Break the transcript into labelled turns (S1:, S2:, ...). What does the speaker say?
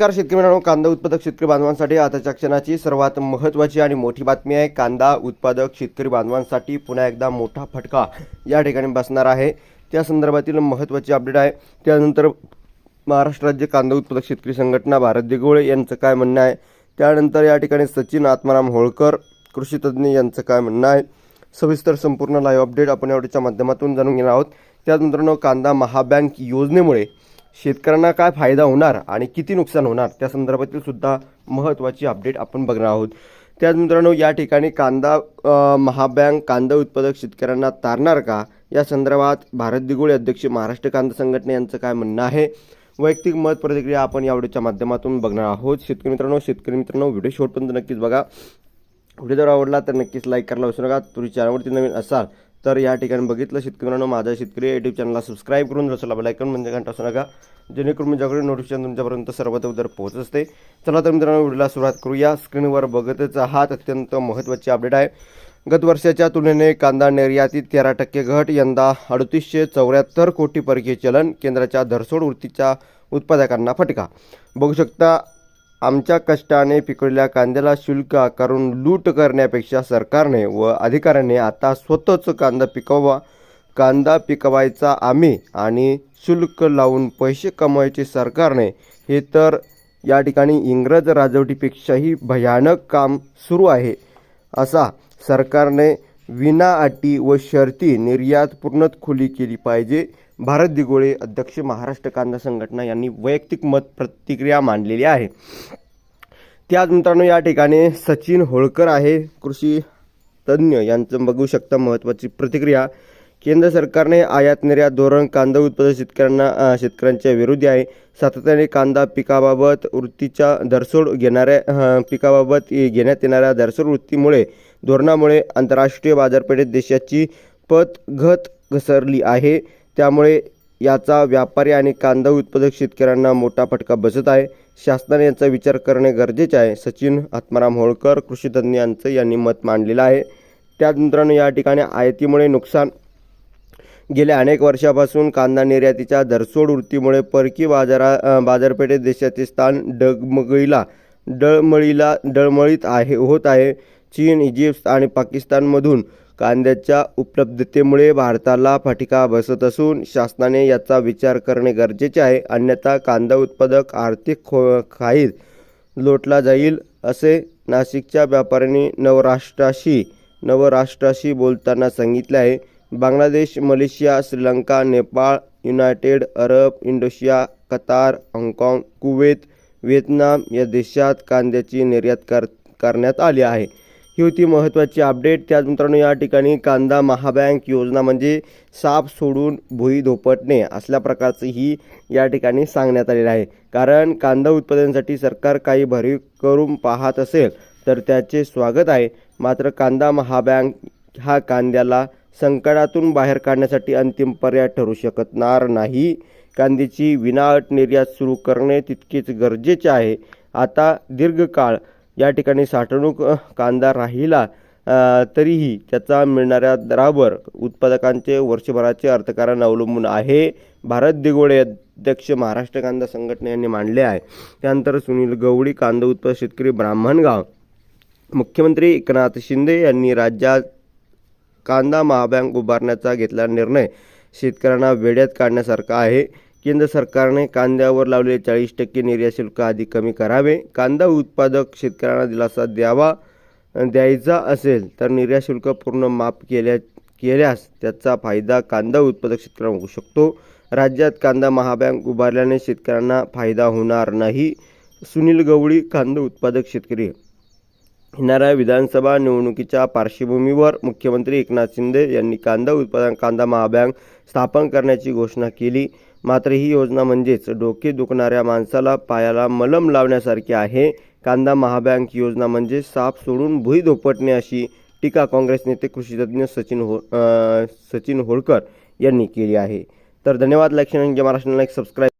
S1: नमस्कार शेतकरी मित्रांनो. कांदा उत्पादक शेतकरी बांधवांसाठी आताच्या क्षणाची सर्वात महत्त्वाची आणि मोठी बातमी आहे. कांदा उत्पादक शेतकरी बांधवांसाठी पुन्हा एकदा मोठा फटका या ठिकाणी बसणार आहे. त्या संदर्भातील महत्त्वाची अपडेट आहे. त्यानंतर महाराष्ट्र राज्य कांदा उत्पादक शेतकरी संघटना भारत दिगोळे यांचं काय म्हणणं आहे? त्यानंतर या ठिकाणी सचिन आत्माराम होळकर कृषी तज्ज्ञ यांचं काय म्हणणं आहे? सविस्तर संपूर्ण लाईव्ह अपडेट आपण यावरच्या माध्यमातून जाणून घेणार आहोत. त्यानंतर कांदा महाबँक योजनेमुळे शेतकऱ्यांना काय फायदा होणार आणि किती नुकसान होणार त्या संदर्भातील सुद्धा महत्त्वाची अपडेट आपण बघणार आहोत. त्याच मित्रांनो या ठिकाणी कांदा महाबँक कांदा उत्पादक शेतकऱ्यांना तारणार का? या संदर्भात भारत दिगोळे अध्यक्ष महाराष्ट्र कांदा संघटने यांचं काय म्हणणं आहे? वैयक्तिक मत प्रतिक्रिया आपण या व्हिडिओच्या माध्यमातून बघणार आहोत. शेतकरी मित्रांनो शेतकरी मित्रांनो व्हिडिओ शेवटपर्यंत नक्कीच बघा. व्हिडिओ जर आवडला तर नक्कीच लाईक करायला विसरू नका. तुम्ही चॅनलवरती नवीन असाल तर या ठिकाणी बघितलं शेतकऱ्यांना माझ्या शेतकरी युट्यूब चॅनलला सबस्क्राईब करून रसला बेलायकन म्हणजे घंटा असू नका. जेणेकरून माझ्याकडे नोटिफिकेशन तुमच्यापर्यंत सर्वात अगोदर पोहोचत असते. चला तर मित्रांनो व्हिडिओला सुरुवात करूया. स्क्रीनवर बघतच आहात अत्यंत महत्त्वाची अपडेट आहे. गत वर्षाच्या तुलनेने कांदा निर्यातीत तेरा टक्के घट यंदा अडतीसशे चौऱ्याहत्तर कोटी परकीय चलन केंद्राच्या धरसोड वृत्तीच्या उत्पादकांना फटका. बघू शकता आमच्या कष्टाने पिकवलेल्या कांद्याला शुल्क आकारून लूट करण्यापेक्षा सरकारने व अधिकाऱ्याने आता स्वतःच कांदा पिकवा कांदा पिकवायचा आम्ही आणि शुल्क लावून पैसे कमवायचे सरकारने हे तर या ठिकाणी इंग्रज राजवटीपेक्षाही भयानक काम सुरू आहे असा सरकारने विना अटी व शर्ती निर्यात पूर्णत खुली केली पाहिजे. भारत दिगोळे अध्यक्ष महाराष्ट्र कांदा संघटना यांनी वैयक्तिक मत प्रतिक्रिया मांडलेली आहे. त्याच मित्रांनो या ठिकाणी सचिन होळकर आहे. कृषी तज्ज्ञ यांचं बघू शकता महत्त्वाची प्रतिक्रिया. केंद्र सरकारने आयात निर्यात धोरण कांदा उत्पादक शेतकऱ्यांना शेतकऱ्यांच्या विरोधी आहे. सातत्याने कांदा पिकाबाबत वृत्तीच्या दरसोड घेणाऱ्या पिकाबाबत घेण्यात येणाऱ्या दरसोड वृत्तीमुळे धोरणामुळे आंतरराष्ट्रीय बाजारपेठेत देशाची पत घत घसरली आहे. त्यामुळे याचा व्यापारी आणि कांदा उत्पादक शेतकऱ्यांना मोठा फटका बसत आहे. शासनाने याचा विचार करणे गरजेचे आहे. सचिन आत्माराम होळकर कृषीतज्ञांचं यांचं यांनी मत मांडलेलं आहे. त्याच मित्रांनो या ठिकाणी आयातीमुळे नुकसान गेल्या अनेक वर्षापासून कांदा निर्यातीच्या दरसोड वृत्तीमुळे परकी बाजारा बाजारपेठेत देशाचे स्थान डगमगळीला डळमळीला डळमळीत आहे होत आहे. चीन इजिप्त आणि पाकिस्तानमधून कांद्याच्या उपलब्धतेमुळे भारताला फटका बसत असून शासनाने याचा विचार करणे गरजेचे आहे. अन्यथा कांदा उत्पादक आर्थिक खो खाईत लोटला जाईल असे नाशिकच्या व्यापाऱ्यांनी नवराष्ट्राशी नवराष्ट्राशी बोलताना सांगितले आहे. Bangladesh Malaysia Sri Lanka Nepal United Arab Indonesia Qatar हाँगकाँग कुवेत व्हिएतनाम या देशात कांद्याची निर्यात कर करण्यात आली आहे. ही होती महत्त्वाची अपडेट त्याच मित्रांनो या ठिकाणी कांदा महाबँक योजना म्हणजे साप सोडून भुई धोपटणे असल्या प्रकारचं ही या ठिकाणी सांगण्यात आलेलं आहे. कारण कांदा उत्पादनासाठी सरकार काही भरीव करून पाहत असेल तर त्याचे स्वागत आहे. मात्र कांदा महाबँक हा कांद्याला संकटातून बाहेर काढण्यासाठी अंतिम पर्याय ठरू शकणार नाही. कांद्याची विनाअट निर्यात सुरू करणे तितकेच गरजेचे आहे. आता दीर्घकाळ या ठिकाणी साठवणूक कांदा राहिला तरीही त्याचा मिळणाऱ्या दरावर उत्पादकांचे वर्षभराचे अर्थकारण अवलंबून आहे. भारत दिगोळे अध्यक्ष महाराष्ट्र कांदा संघटना यांनी मांडले आहे. त्यानंतर सुनील गवळी कांदा उत्पादक शेतकरी ब्राह्मणगाव. मुख्यमंत्री एकनाथ शिंदे यांनी राज्यात कांदा महाबँक उभारण्याचा घेतलेला निर्णय शेतकऱ्यांना वेड्यात काढण्यासारखा आहे. केंद्र सरकारने कांद्यावर लावलेले चाळीस टक्के निर्यात शुल्क अधिक कमी करावे. कांदा उत्पादक शेतकऱ्यांना दिलासा द्यावा द्यायचा असेल तर निर्यात शुल्क पूर्ण माफ केल्या केल्यास त्याचा फायदा कांदा उत्पादक शेतकऱ्यांना होऊ शकतो. राज्यात कांदा महाबँक उभारल्याने शेतकऱ्यांना फायदा होणार नाही. सुनील गवळी कांदा उत्पादक शेतकरी. येणाऱ्या विधानसभा निवडणुकीच्या पार्श्वभूमीवर मुख्यमंत्री एकनाथ शिंदे यांनी कांदा उत्पादन कांदा महाबँक स्थापन करण्याची घोषणा केली. मात्र ही योजना म्हणजेच डोके दुखणाऱ्या माणसाला पायाला मलम लावण्यासारखी आहे. कांदा महाबँक योजना म्हणजे साप सोडून भुई धोपटणे अशी टीका काँग्रेस नेते कृषीतज्ञ सचिन हो सचिन होळकर यांनी केली आहे. तर धन्यवाद. Like Maharashtra like subscribe